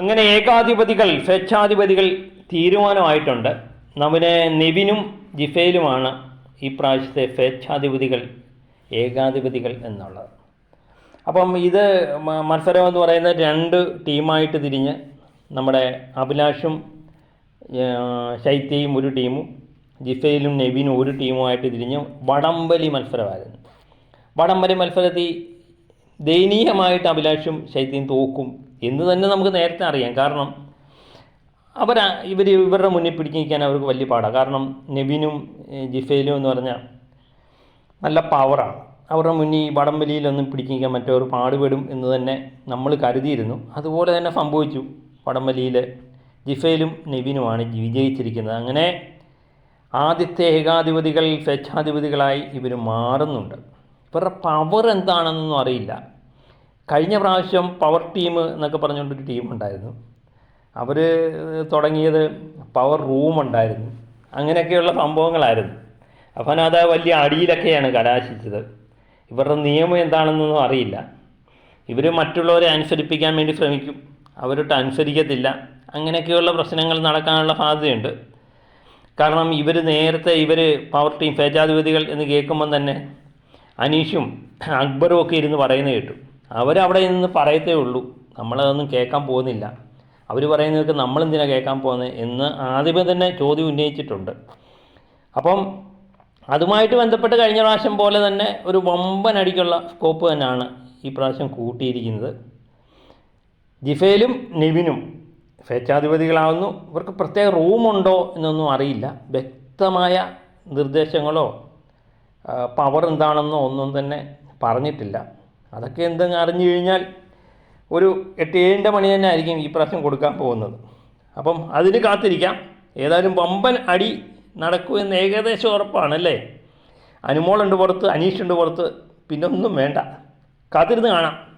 അങ്ങനെ ഏകാധിപതികൾ സ്വേച്ഛാധിപതികൾ തീരുമാനമായിട്ടുണ്ട്. നമ്മുടെ നെവിനും ജിഫയിലുമാണ് ഈ പ്രാവശ്യത്തെ സ്വേച്ഛാധിപതികൾ ഏകാധിപതികൾ എന്നുള്ളത്. അപ്പം ഇത് മത്സരം എന്ന് പറയുന്ന രണ്ട് ടീമായിട്ട് തിരിഞ്ഞ് നമ്മുടെ അഭിലാഷും ശൈത്യയും ഒരു ടീമും ജിഫയിലും നെവിനും ഒരു ടീമുമായിട്ട് തിരിഞ്ഞ് വടംവലി മത്സരമായിരുന്നു. വടംവലി മത്സരത്തിൽ ദയനീയമായിട്ട് അഭിലാഷും ശൈത്യയും തോക്കും. എന്ന് തന്നെ നമുക്ക് നേരത്തെ അറിയാം. കാരണം അവർ ഇവർ ഇവരുടെ മുന്നിൽ പിടിച്ചിരിക്കാൻ അവർക്ക് വലിയ പാടാണ് കാരണം നെവിനും ജിഫേലും എന്ന് പറഞ്ഞാൽ നല്ല പവറാണ് അവരുടെ മുന്നിൽ വടംവലിയിലൊന്നും പിടിച്ചു നിൽക്കാൻ മറ്റവർ പാടുപെടും എന്ന് തന്നെ നമ്മൾ കരുതിയിരുന്നു. അതുപോലെ തന്നെ സംഭവിച്ചു. വടംവലിയിൽ ജിഫയിലും നെവിനുമാണ് വിജയിച്ചിരിക്കുന്നത്. അങ്ങനെ ആദ്യത്തെ ഏകാധിപതികൾ സ്വേച്ഛാധിപതികളായി ഇവർ മാറുന്നുണ്ട്. ഇവരുടെ പവർ എന്താണെന്നൊന്നും അറിയില്ല. കഴിഞ്ഞ പ്രാവശ്യം പവർ ടീം എന്നൊക്കെ പറഞ്ഞുകൊണ്ടൊരു ടീം ഉണ്ടായിരുന്നു. അവർ തുടങ്ങിയത് പവർ റൂം ഉണ്ടായിരുന്നു. അങ്ങനെയൊക്കെയുള്ള സംഭവങ്ങളായിരുന്നു. അപ്പം അത് വലിയ അടിയിലൊക്കെയാണ് കലാശിച്ചത്. ഇവരുടെ നിയമം എന്താണെന്നൊന്നും അറിയില്ല. ഇവർ മറ്റുള്ളവരെ അനുസരിപ്പിക്കാൻ വേണ്ടി ശ്രമിക്കും. അവരൊട്ട് അനുസരിക്കത്തില്ല. അങ്ങനെയൊക്കെയുള്ള പ്രശ്നങ്ങൾ നടക്കാനുള്ള സാധ്യതയുണ്ട്. കാരണം ഇവർ നേരത്തെ ഇവർ പവർ ടീം ഫേജാധിപതികൾ എന്ന് കേൾക്കുമ്പം തന്നെ അനീഷും അക്ബറും ഒക്കെ ഇരുന്ന് പറയുന്നത് കേട്ടു. അവരവിടെ നിന്ന് പറയത്തേ ഉള്ളൂ. നമ്മളതൊന്നും കേൾക്കാൻ പോകുന്നില്ല. അവർ പറയുന്നതൊക്കെ നമ്മളെന്തിനാണ് കേൾക്കാൻ പോകുന്നത് എന്ന് ആദ്യമേ തന്നെ ചോദ്യം ഉന്നയിച്ചിട്ടുണ്ട്. അപ്പം അതുമായിട്ട് ബന്ധപ്പെട്ട് കഴിഞ്ഞ പ്രാവശ്യം പോലെ തന്നെ ഒരു വമ്പൻ അടിക്കുള്ള സ്കോപ്പ് തന്നെയാണ് ഈ പ്രാവശ്യം കൂട്ടിയിരിക്കുന്നത്. ജിഫേലും നിവിനും സ്വേച്ഛാധിപതികളാവുന്നു. ഇവർക്ക് പ്രത്യേക റൂമുണ്ടോ എന്നൊന്നും അറിയില്ല. വ്യക്തമായ നിർദ്ദേശങ്ങളോ പവർ എന്താണെന്നോ ഒന്നും തന്നെ പറഞ്ഞിട്ടില്ല. അതൊക്കെ എന്തെങ്കിലും അറിഞ്ഞു കഴിഞ്ഞാൽ ഒരു എട്ട് ഏഴിന്റെ മണി തന്നെ ആയിരിക്കും ഈ പ്രാവശ്യം കൊടുക്കാൻ പോകുന്നത്. അപ്പം അതിന് കാത്തിരിക്കാം. ഏതായാലും വമ്പൻ അടി നടക്കൂ എന്ന് ഏകദേശം ഉറപ്പാണ് അല്ലേ? അനുമോളുണ്ട് പുറത്ത് അനീഷുണ്ട് പുറത്ത് പിന്നൊന്നും വേണ്ട. കാത്തിരുന്ന് കാണാം.